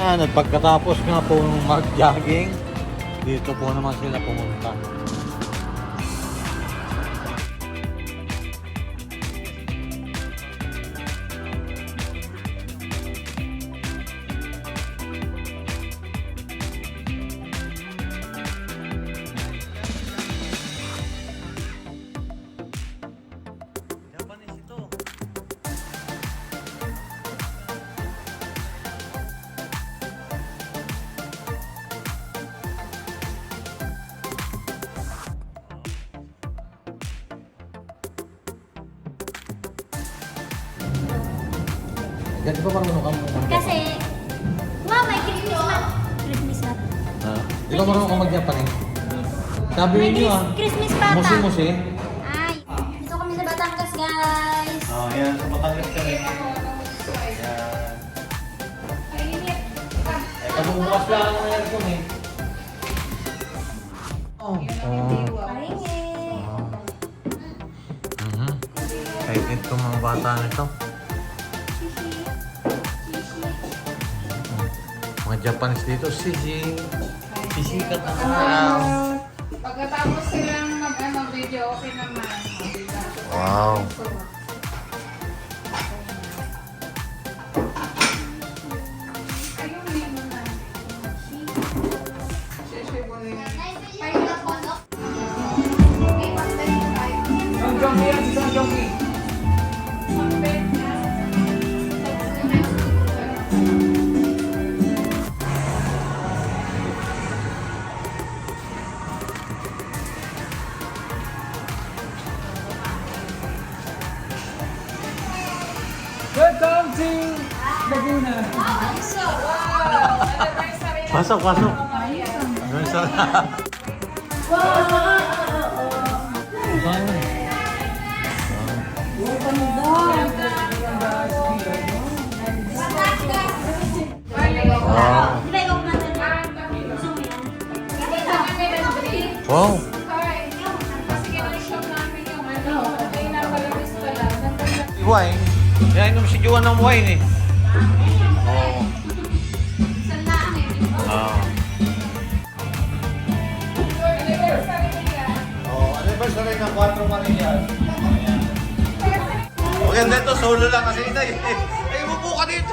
Yan, at pagkatapos nga po ng mag-jogging, dito po naman sila pumunta. Ganito ba marunong ka mag Kasi, wow, may Christmas mat. Christmas mat. Ha? Di ba marunong ka mag-Japanese? Sabi May niyo ah. Chris- Christmas bata. Musi-musi. Ay, dito kami sa Batangas, guys. Oh, yan. Sa Batangas kami. Yan. Eh, kabubukas lang ang aircon eh. Oh. Oh. Paringin. Mhm. Excited ko mga bata nito. Japanese dito, sisi. Sisikat ang araw. Pagkatapos silang mag-ano video, okay naman. Wow. Ayun, hindi mo na. Siyempre, mo na yan. Pasok, pasok. Ano sa... Wow. Wine. Yan, inom si Juan ng wine eh. 4 Manillas. Maganda ito, solo lang kasi ito eh. Ay, umupo ka dito.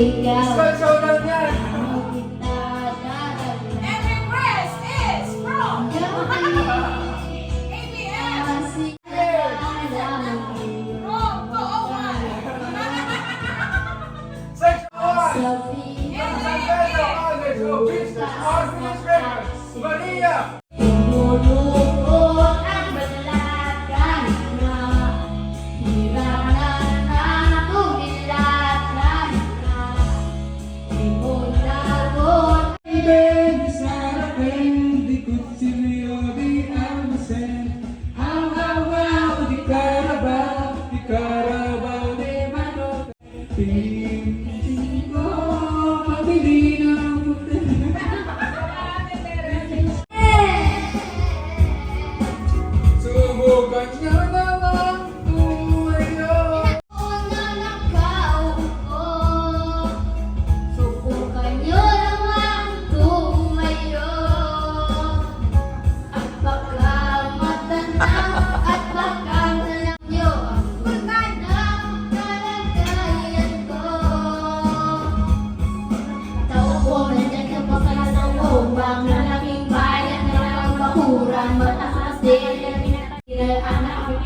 Take out.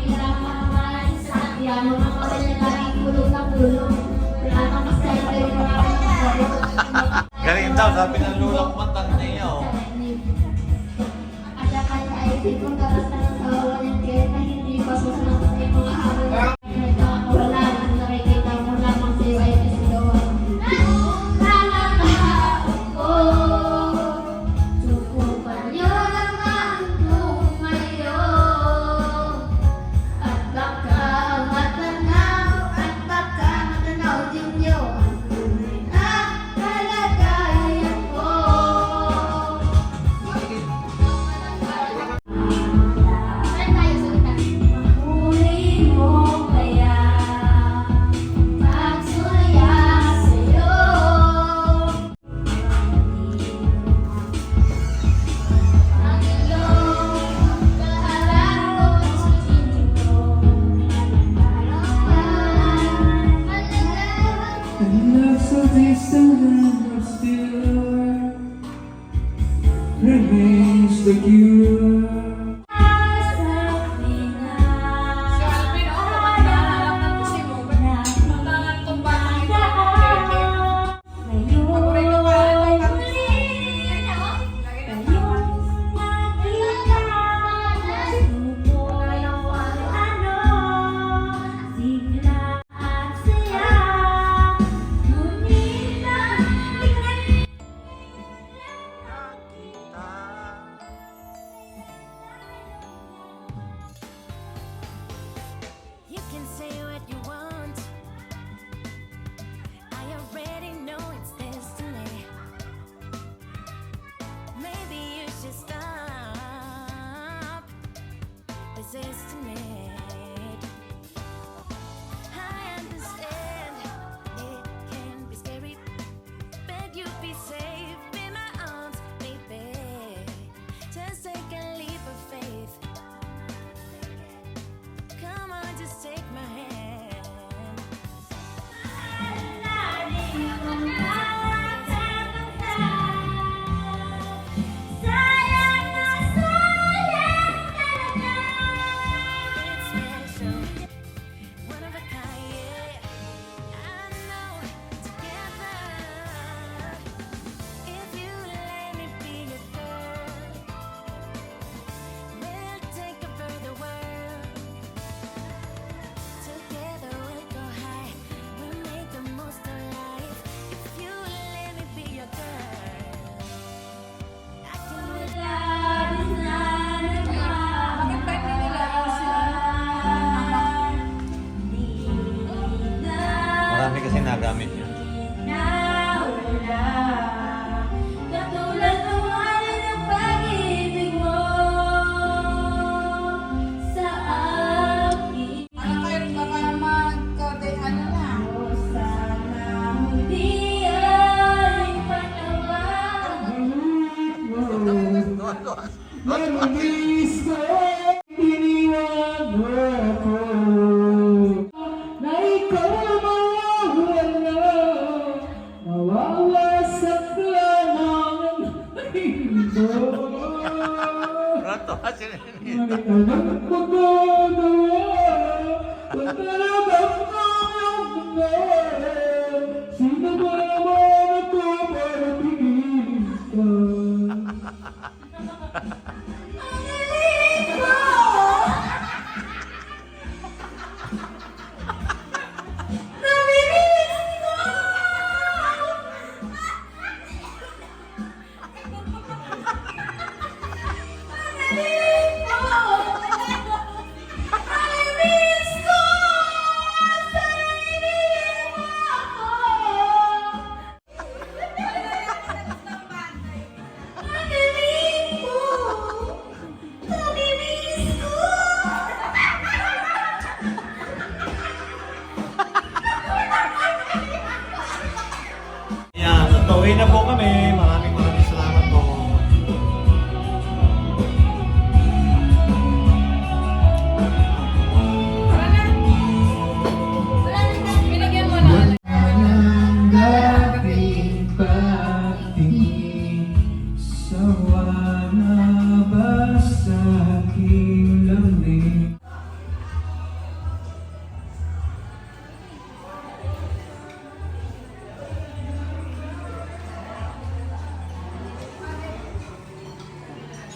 Wala kang maraming sa atin. Ang mga kapal na maraming pulong na pulong. Wala kang masaya pero wala kang maraming Galing daw, sabi ng lulak matang niya, oh. At ang ay di Thank you.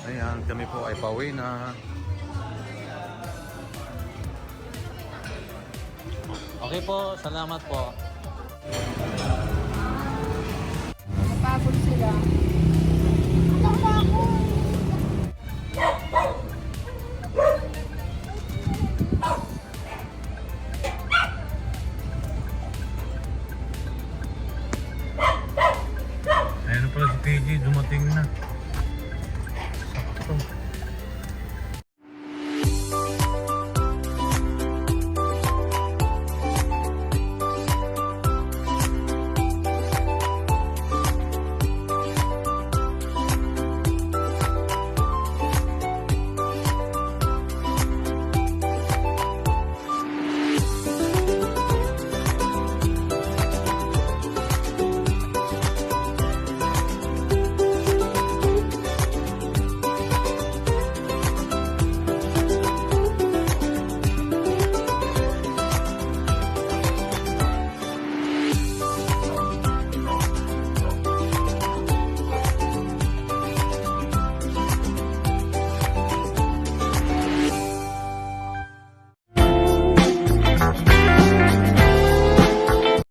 Ayan, kami po ay pauwi na. Okay po, salamat po. Napagod sila.